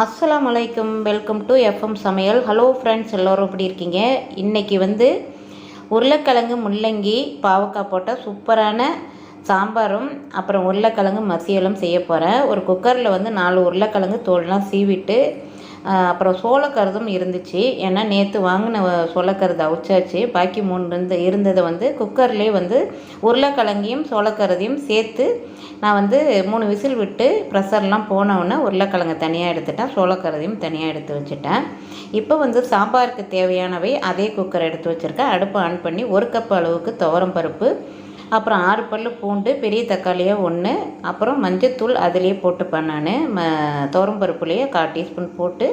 அஸ்லாம் அலைக்கும் welcome to FM சமையல். ஹலோ ஃப்ரெண்ட்ஸ் எல்லோரும் எப்படி இருக்கீங்க? இன்றைக்கி வந்து உருளைக்கிழங்கு முள்ளங்கி பாவக்காய் போட்ட சூப்பரான சாம்பாரும் அப்புறம் உருளைக்கிழங்கு மசியலும் செய்ய போகிறேன் ஒரு குக்கரில் வந்து நாலு உருளைக்கிழங்கு தோல்லாம் சீவிட்டு அப்புறம் சோளக்கருதும் இருந்துச்சு. ஏன்னா நேற்று வாங்கின சோளக்கருது அவிச்சாச்சு. பாக்கி மூணு இருந்து இருந்ததை வந்து குக்கர்லேயே வந்து உருளைக்கிழங்கையும் சோளக்கருதையும் சேர்த்து நான் வந்து மூணு விசில் விட்டு ப்ரெஷர்லாம் போனவுடனே உருளைக்கிழங்கு தனியாக எடுத்துட்டேன். சோளக்கருதையும் தனியாக எடுத்து வச்சுட்டேன். இப்போ வந்து சாம்பாருக்கு தேவையானவை அதே குக்கர் எடுத்து வச்சுருக்கேன். அடுப்பை ஆன் பண்ணி ஒரு கப் அளவுக்கு துவரம் பருப்பு அப்புறம் ஆறு பல் பூண்டு பெரிய தக்காளியாக ஒன்று அப்புறம் மஞ்சத்தூள் அதிலேயே போட்டுப்பேன் நான். ம துவரம்பருப்புலேயே கால் டீஸ்பூன் போட்டு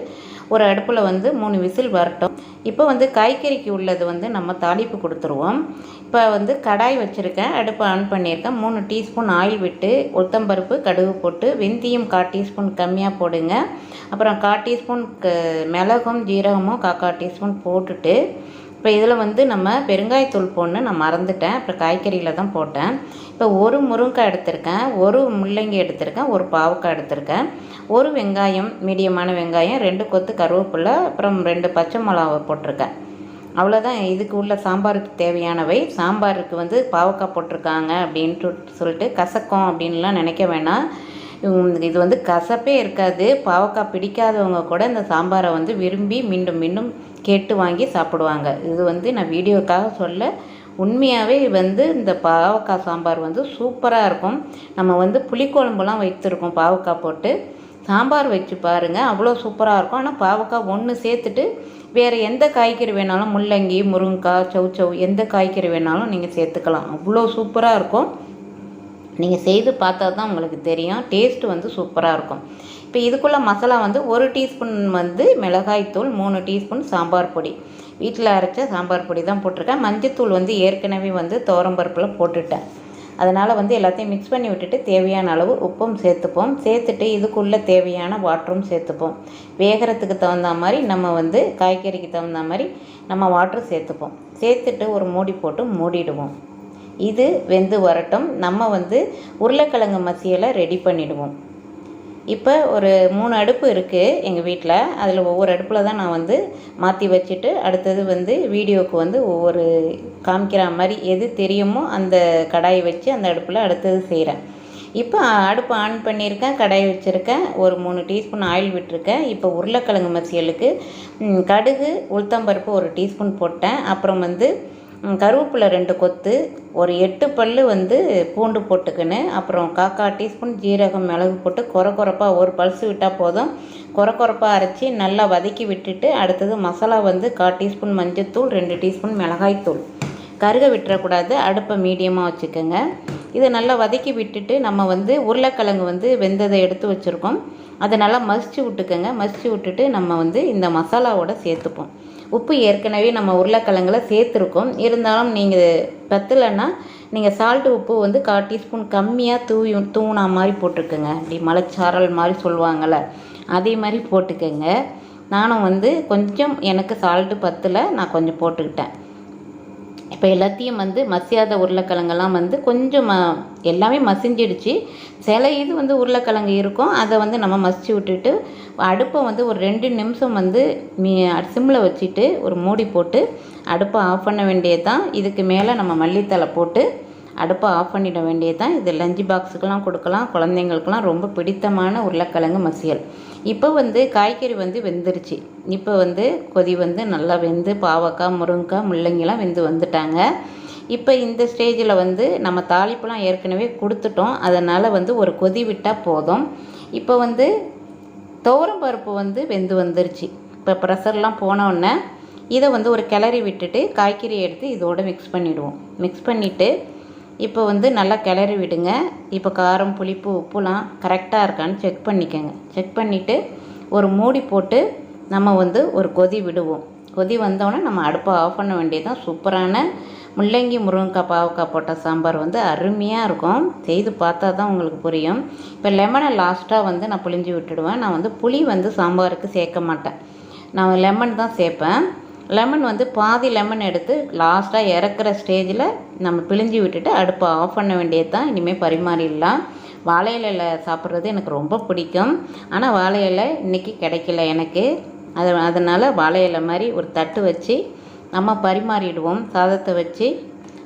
ஒரு அடுப்பில் வந்து மூணு விசில் வரட்டும். இப்போ வந்து காய்கறிக்கு உள்ளது வந்து நம்ம தாளிப்பு கொடுத்துருவோம். இப்போ வந்து கடாய் வச்சுருக்கேன். அடுப்பு ஆன் பண்ணியிருக்கேன். மூணு டீஸ்பூன் ஆயில் விட்டு உளுத்தம்பருப்பு கடுகு போட்டு வெந்தயம் கால் டீஸ்பூன் கம்மியாக போடுங்க. அப்புறம் கால் டீஸ்பூன் க மிளகும் ஜீரகமும் காக்கா டீஸ்பூன் போட்டுட்டு இப்போ இதில் வந்து நம்ம பெருங்காயத்தூள் போடணும் நான் மறந்துட்டேன். அப்புறம் காய்கறியில் தான் போட்டேன். இப்போ ஒரு முருங்கைக்காய் எடுத்திருக்கேன் ஒரு முள்ளங்கி எடுத்திருக்கேன் ஒரு பாவக்காய் எடுத்திருக்கேன். ஒரு வெங்காயம் மீடியமான வெங்காயம் ரெண்டு கொத்து கருவேப்பிலை அப்புறம் ரெண்டு பச்சை மிளகாவை போட்டிருக்கேன். அவ்வளோதான் இதுக்கு உள்ள சாம்பாருக்கு தேவையானவை. சாம்பாருக்கு வந்து பாவக்காய் போட்டிருக்காங்க அப்படின்ட்டு சொல்லிட்டு கசக்கும் அப்படின்லாம் நினைக்க வேணாம். இது வந்து கசப்பே இருக்காது. பாவக்காய் பிடிக்காதவங்க கூட இந்த சாம்பாரை வந்து விரும்பி மீண்டும் மீண்டும் கேட்டு வாங்கி சாப்பிடுவாங்க. இது வந்து நான் வீடியோக்காக சொல்ல உண்மையாகவே வந்து இந்த பாவக்காய் சாம்பார் வந்து சூப்பராக இருக்கும். நம்ம வந்து புளிக்குழம்புலாம் வைத்திருக்கோம் பாவக்காய் போட்டு. சாம்பார் வச்சு பாருங்கள் அவ்வளோ சூப்பராக இருக்கும். ஆனால் பாவக்காய் ஒன்று சேர்த்துட்டு வேறு எந்த காய்கறி வேணாலும் முள்ளங்கி முருங்கைக்காய் சௌ எந்த காய்கறி வேணாலும் நீங்கள் சேர்த்துக்கலாம். அவ்வளோ சூப்பராக இருக்கும். நீங்கள் செய்து பார்த்தா தான் உங்களுக்கு தெரியும். டேஸ்ட் வந்து சூப்பராக இருக்கும். இப்போ இதுக்குள்ளே மசாலா வந்து ஒரு டீஸ்பூன் வந்து மிளகாய்த்தூள் மூணு டீஸ்பூன் சாம்பார் பொடி. வீட்டில் அரைச்ச சாம்பார் பொடி தான் போட்டிருக்கேன். மஞ்சத்தூள் வந்து ஏற்கனவே வந்து தோரம்பருப்பில் போட்டுட்டேன். அதனால் வந்து எல்லாத்தையும் மிக்ஸ் பண்ணி விட்டுட்டு தேவையான அளவு உப்பும் சேர்த்துப்போம். சேர்த்துட்டு இதுக்குள்ளே தேவையான வாட்டரும் சேர்த்துப்போம். வேகிறதுக்கு தகுந்த மாதிரி நம்ம வந்து காய்கறிக்கு தகுந்த மாதிரி நம்ம வாட்டர் சேர்த்துப்போம். சேர்த்துட்டு ஒரு மூடி போட்டு மூடிடுவோம். இது வெந்து வரட்டும். நம்ம வந்து உருளைக்கிழங்கு மசியலை ரெடி பண்ணிவிடுவோம் இப்போ ஒரு மூணு அடுப்பு இருக்குது எங்கள் வீட்டில் அதில் ஒவ்வொரு அடுப்பில் தான் நான் வந்து மாற்றி வச்சுட்டு அடுத்தது வந்து வீடியோவுக்கு வந்து ஒவ்வொரு காமிக்கிற மாதிரி எது தெரியுமோ அந்த கடாயை வச்சு அந்த அடுப்பில் அடுத்தது செய்கிறேன் இப்போ அடுப்பு ஆன் பண்ணியிருக்கேன் கடாய் வச்சுருக்கேன். ஒரு மூணு டீஸ்பூன் ஆயில் விட்டுருக்கேன். இப்போ உருளைக்கிழங்கு மசியலுக்கு கடுகு உளுத்தம்பருப்பு ஒரு டீஸ்பூன் போட்டேன். அப்புறம் வந்து கருவேப்பிலை ரெண்டு கொத்து ஒரு எட்டு பல்லு வந்து பூண்டு போட்டுக்கின்னு அப்புறம் காக்கா டீஸ்பூன் ஜீரகம் மிளகு போட்டு கொர கொரப்பாக ஒரு பல்சு விட்டால் போதும். கொர கொரப்பாக அரைச்சி நல்லா வதக்கி விட்டுட்டு அடுத்தது மசாலா வந்து கால் டீஸ்பூன் மஞ்சத்தூள் ரெண்டு டீஸ்பூன் மிளகாய்த்தூள். கருக விட்டுறக்கூடாது அடுப்பை மீடியமாக வச்சுக்கோங்க. இதை நல்லா வதக்கி விட்டுட்டு நம்ம வந்து உருளைக்கிழங்கு வந்து வெந்ததை எடுத்து வச்சுருக்கோம். அதை நல்லா மசித்து விட்டுக்கோங்க. மசித்து விட்டுட்டு நம்ம வந்து இந்த மசாலாவோட சேர்த்துப்போம். உப்பு ஏற்கனவே நம்ம உருளைக்கிழங்குல சேர்த்துருக்கோம். இருந்தாலும் நீங்கள் பத்தலைன்னா நீங்கள் சால்ட்டு உப்பு வந்து கால் டீஸ்பூன் கம்மியாக தூவி தூணா மாதிரி போட்டுக்கோங்க. அப்படி மலைச்சாரல் மாதிரி சொல்லுவாங்கள்ல அதே மாதிரி போட்டுக்கோங்க. நானும் வந்து கொஞ்சம் எனக்கு சால்ட்டு பத்தலை நான் கொஞ்சம் போட்டுக்கிட்டேன். இப்போ எல்லாத்தையும் வந்து மசியாத உருளைக்கிழங்கெல்லாம் வந்து கொஞ்சம் ம எல்லாமே மசிஞ்சிடுச்சு. சில இது வந்து உருளைக்கிழங்கு இருக்கும். அதை வந்து நம்ம மசிச்சு விட்டுட்டு அடுப்பை வந்து ஒரு ரெண்டு நிமிஷம் வந்து மீ சிம்மில் வச்சுட்டு ஒரு மூடி போட்டு அடுப்பை ஆஃப் பண்ண வேண்டியது தான் இதுக்கு மேலே நம்ம மல்லித்தலை போட்டு அடுப்பை ஆஃப் பண்ணிட வேண்டியது தான் இது லஞ்சு பாக்ஸுக்கெலாம் கொடுக்கலாம். குழந்தைங்களுக்கெலாம் ரொம்ப பிடித்தமான உருளைக்கிழங்கு மசியல். இப்போ வந்து காய்கறி வந்து வெந்துருச்சு. இப்போ வந்து கொதி வந்து நல்லா வெந்து பாவக்காய் முருங்கைக்காய் முள்ளங்கிலாம் வெந்து வந்துட்டாங்க. இப்போ இந்த ஸ்டேஜில் வந்து நம்ம தாளிப்புலாம் ஏற்கனவே கொடுத்துட்டோம். அதனால் வந்து ஒரு கொதி விட்டால் போதும். இப்போ வந்து துவரம் பருப்பு வந்து வெந்து வந்துருச்சு. இப்போ ப்ரெஷர்லாம் போனோடனே இதை வந்து ஒரு கிளறி விட்டுட்டு காய்கறி எடுத்து இதோட மிக்ஸ் பண்ணிவிடுவோம் மிக்ஸ் பண்ணிவிட்டு இப்போ வந்து நல்லா கிளறி விடுங்க. இப்போ காரம் புளிப்பு உப்புலாம் கரெக்டாக இருக்கான்னு செக் பண்ணிக்கோங்க. செக் பண்ணிவிட்டு ஒரு மூடி போட்டு நம்ம வந்து ஒரு கொதி விடுவோம். கொதி வந்தோடனே நம்ம அடுப்பை ஆஃப் பண்ண வேண்டியதுதான். சூப்பரான முள்ளங்கி முருங்கைக்காய் பாவக்காய் போட்ட சாம்பார் வந்து அருமையாக இருக்கும். செய்து பார்த்தா தான் உங்களுக்கு புரியும். இப்போ லெமனை லாஸ்ட்டாக வந்து நான் புளிஞ்சு விட்டுடுவேன். நான் வந்து புளி வந்து சாம்பாருக்கு சேர்க்க மாட்டேன். நான் லெமன் தான் சேர்ப்பேன். லெமன் வந்து பாதி லெமன் எடுத்து லாஸ்ட்டாக இறக்குற ஸ்டேஜில் நம்ம பிழிஞ்சு விட்டுட்டு அடுப்பை ஆஃப் பண்ண வேண்டியது தான் இனிமேல் பரிமாறிடலாம் வாழை இலையில் சாப்பிட்றது எனக்கு ரொம்ப பிடிக்கும். ஆனால் வாழை இலை இன்றைக்கி கிடைக்கல எனக்கு. அது அதனால் வாழை இலை மாதிரி ஒரு தட்டு வச்சு நம்ம பரிமாறிடுவோம். சாதத்தை வச்சு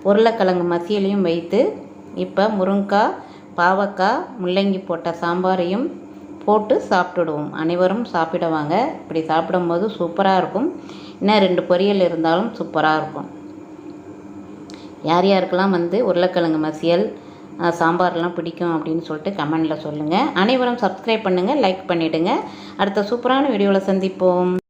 உருளைக்கிழங்கு மசியலையும் வைத்து இப்போ முருங்கைக்காய் பாவக்காய் முள்ளங்கி போட்ட சாம்பாரையும் போட்டு சாப்பிட்டுடுவோம். அனைவரும் சாப்பிடுவாங்க. இப்படி சாப்பிடும்போது சூப்பராக இருக்கும். இன்னும் ரெண்டு பொரியல் இருந்தாலும் சூப்பராக இருக்கும். யார் யாருக்கெல்லாம் வந்து உருளைக்கிழங்கு மசியல் சாம்பார்லாம் பிடிக்கும் அப்படின்னு சொல்லிட்டு கமெண்டில் சொல்லுங்கள் அனைவரும் சப்ஸ்கிரைப் பண்ணுங்கள் லைக் பண்ணிவிடுங்க அடுத்த சூப்பரான வீடியோவில் சந்திப்போம்.